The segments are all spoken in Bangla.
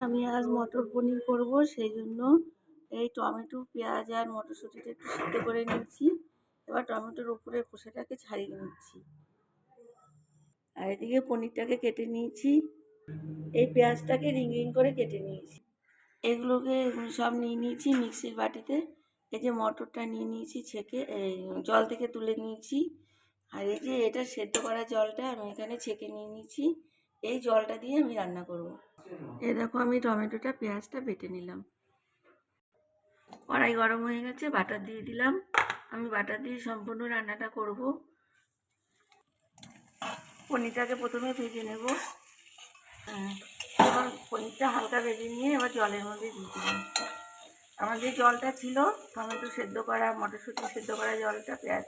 আমি আজ মটর পনির করব সেই জন্য এই টমেটো, পেঁয়াজ আর মটরশুঁটিটা একটু সিদ্ধ করে নিচ্ছি এবার টমেটোর উপরে খোসাটাকে ছাড়িয়ে নিচ্ছি। আর এদিকে পনিরটাকে কেটে নিয়েছি। এই পেঁয়াজটাকে রিং রিং করে কেটে নিয়েছি। এগুলোকে সব নিয়ে নিয়েছি মিক্সির বাটিতে। এই যে মটরটা নিয়ে নিয়েছি ছেঁকে জল থেকে তুলে নিয়েছি। আর এই যে এটা সেদ্ধ করা জলটা আমি এখানে ছেঁকে নিয়ে নিয়েছি। এই জলটা দিয়ে আমি রান্না করব। এ দেখো আমি টমেটোটা পেঁয়াজটা বেটে নিলাম। কড়াই গরম হয়ে গেছে বাটার দিয়ে দিলাম। আমি বাটার দিয়ে সম্পূর্ণ রান্নাটা করব। পনিরটাকে প্রথমে ভেজে নেব। হ্যাঁ, এবার পনিরটা হালকা ভেজে নিয়ে এবার জলের মধ্যে দিয়ে দিলাম। আমার যে জলটা ছিল টমেটো সেদ্ধ করা মটরশুঁটি সেদ্ধ করা জলটা পেঁয়াজ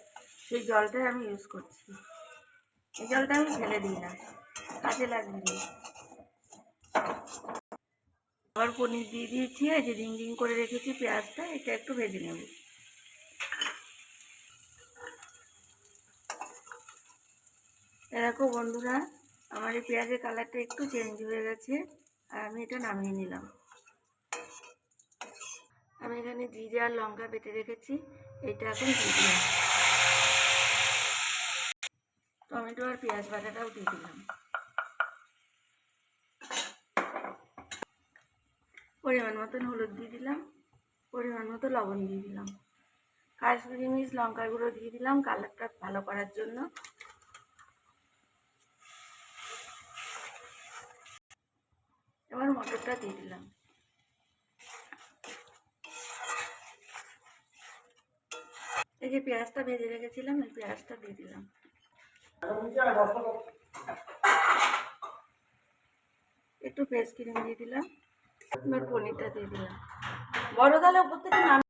সেই জলটাই আমি ইউজ করছি। এই জলটা আমি ফেলে দিই না কাজে লাগবে না। আবার পনির দিয়ে দিয়েছি, এই যে রিং রিং করে রেখেছি পেঁয়াজটা, এটা একটু ভেজে নেব। দেখো বন্ধুরা, আমার এই পেঁয়াজের কালারটা একটু চেঞ্জ হয়ে গেছে, আর আমি এটা নামিয়ে নিলাম। আমি এখানে জিরে আর লঙ্কা বেটে রেখেছি, এটা এখন দিয়ে দিলাম। টমেটো আর পেঁয়াজ বাটাটাও দিয়ে দিলাম। পরিমাণ মতন হলুদ দিয়ে দিলাম, পরিমাণ মতো লবণ দিয়ে দিলাম। কাশ্মীরি মির্চ লঙ্কা গুঁড়ো দিয়ে দিলাম কালারটা ভালো করার জন্য। এবার মটরটা দিয়ে দিলাম। এই যে পেঁয়াজটা ভেজে রেখেছিলাম, এই পেঁয়াজটা দিয়ে দিলাম। একটু পেস্ট ক্রিম দিয়ে দিলাম। বড় নাম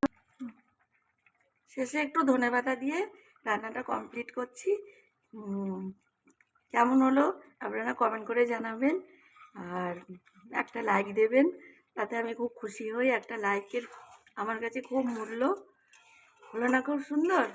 শেষে একটু ধনে পাতা দিয়ে রান্নাটা কমপ্লিট করছি। কেমন হলো আপনারা কমেন্ট করে জানাবেন। আর একটা লাইক দেবেন, তাতে আমি খুব খুশি হই। একটা লাইকের আমার কাছে খুব মূল্য। হলো না খুব সুন্দর?